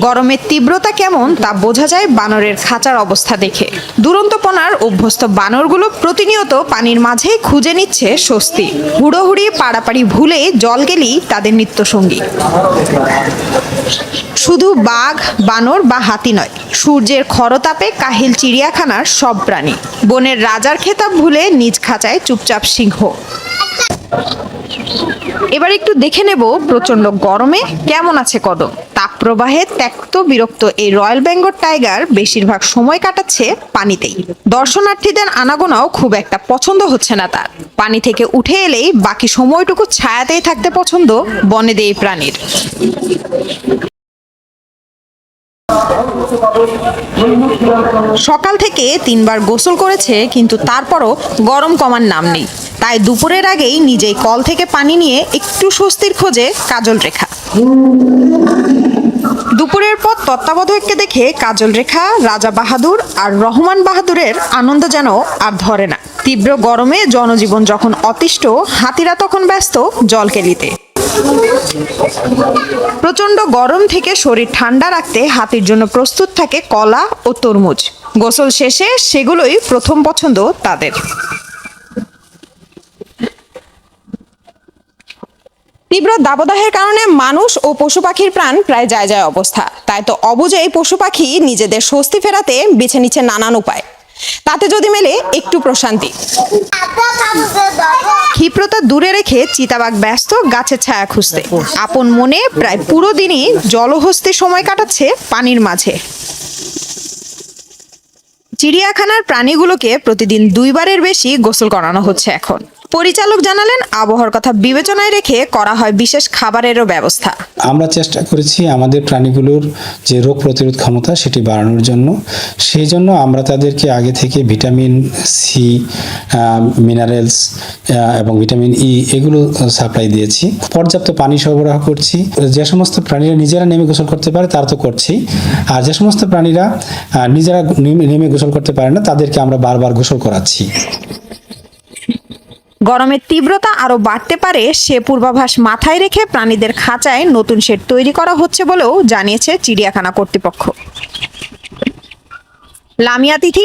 গরমের তীব্রতা কেমন তা বোঝা যায় বানরের খাঁচার অবস্থা দেখে। দুরন্তপনার অভ্যস্ত বানরগুলো প্রতিনিয়ত পানির মাঝে খুঁজে নিচ্ছে স্বস্তি। হুড়োহুড়ি পাড়াপাড়ি ভুলে জল গেলেই তাদের নিত্যসঙ্গী। শুধু বাঘ, বানর বা হাতি নয়, সূর্যের খরতাপে কাহিল চিড়িয়াখানার সব প্রাণী। বনের রাজার খেতাব ভুলে নিজ খাঁচায় চুপচাপ সিংহ। এবার একটু দেখে নেব প্রচণ্ড গরমে কেমন আছে কদম। তাপপ্রবাহে ত্যক্ত বিরক্ত এই রয়্যাল বেঙ্গল টাইগার বেশিরভাগ সময় কাটাচ্ছে পানিতেই। দর্শনার্থীদের আনাগোনাও খুব একটা পছন্দ হচ্ছে না তার। পানি থেকে উঠে এলেই বাকি সময়টুকু ছায়াতেই থাকতে পছন্দ বনেদে এই প্রাণীর। সকাল থেকে তিনবার গোসল করেছে, কিন্তু তারপরও গরম কমার নাম নেই। তাই দুপুরের আগেই নিজেই কল থেকে পানি নিয়ে একটু স্বস্তির খোঁজে কাজল রেখা। দুপুরের পর তত্ত্বাবধায়ককে দেখে কাজল রেখা, রাজা বাহাদুর আর রহমান বাহাদুরের আনন্দ যেন আর ধরে না। তীব্র গরমে জনজীবন যখন অতিষ্ঠ, হাতিরা তখন ব্যস্ত জল কেলিতে প্রচণ্ড গরম থেকে শরীর ঠান্ডা রাখতে হাতির জন্য প্রস্তুত থাকে কলা ও তরমুজ। গোসল শেষে সেগুলোই প্রথম পছন্দ তাদের। তীব্র দাবদাহের কারণে মানুষ ও পশু পাখির প্রাণ প্রায় যায় যায় অবস্থা। তাই তো অবুঝেই পশু পাখি নিজেদের স্বস্তি ফেরাতে বেছে নিচ্ছে নানান উপায়। তাতে যদি মেলে একটু প্রশান্তি। ক্ষিপ্রতা দূরে রেখে চিতাবাঘ ব্যস্ত, গাছের ছায়া খুঁজতে। আপন মনে প্রায় পুরো দিনই জলহস্তে সময় কাটাচ্ছে পানির মাঝে। চিড়িয়াখানার প্রাণীগুলোকে প্রতিদিন দুইবারের বেশি গোসল করানো হচ্ছে এখন। পরিচালক জানালেন, আবহাওয়ার কথা বিবেচনায় রেখে করা হয় বিশেষ খাবারেরও ব্যবস্থা। আমরা চেষ্টা করেছি আমাদের প্রাণীগুলোর যে রোগ প্রতিরোধ ক্ষমতা সেটি বাড়ানোর জন্য। সেই জন্য আমরা তাদেরকে আগে থেকে ভিটামিন সি মিনারেলস এবং ভিটামিন ই এগুলো সাপ্লাই দিয়েছি। পর্যাপ্ত পানি সরবরাহ করছি। যে সমস্ত প্রাণীরা নিজেরা নেমে গোসল করতে পারে তারা তো করছি আর যে সমস্ত প্রাণীরা নিজেরা নেমে- গোসল করতে পারে না তাদেরকে আমরা বারবার গোসল করাচ্ছি। গরমের তীব্রতা আরও বাড়তে পারে, সে পূর্বাভাস মাথায় রেখে প্রাণীদের খাঁচায় নতুন শেড তৈরি করা হচ্ছে বলেও জানিয়েছে চিড়িয়াখানা কর্তৃপক্ষ। লামিয়া তিথি।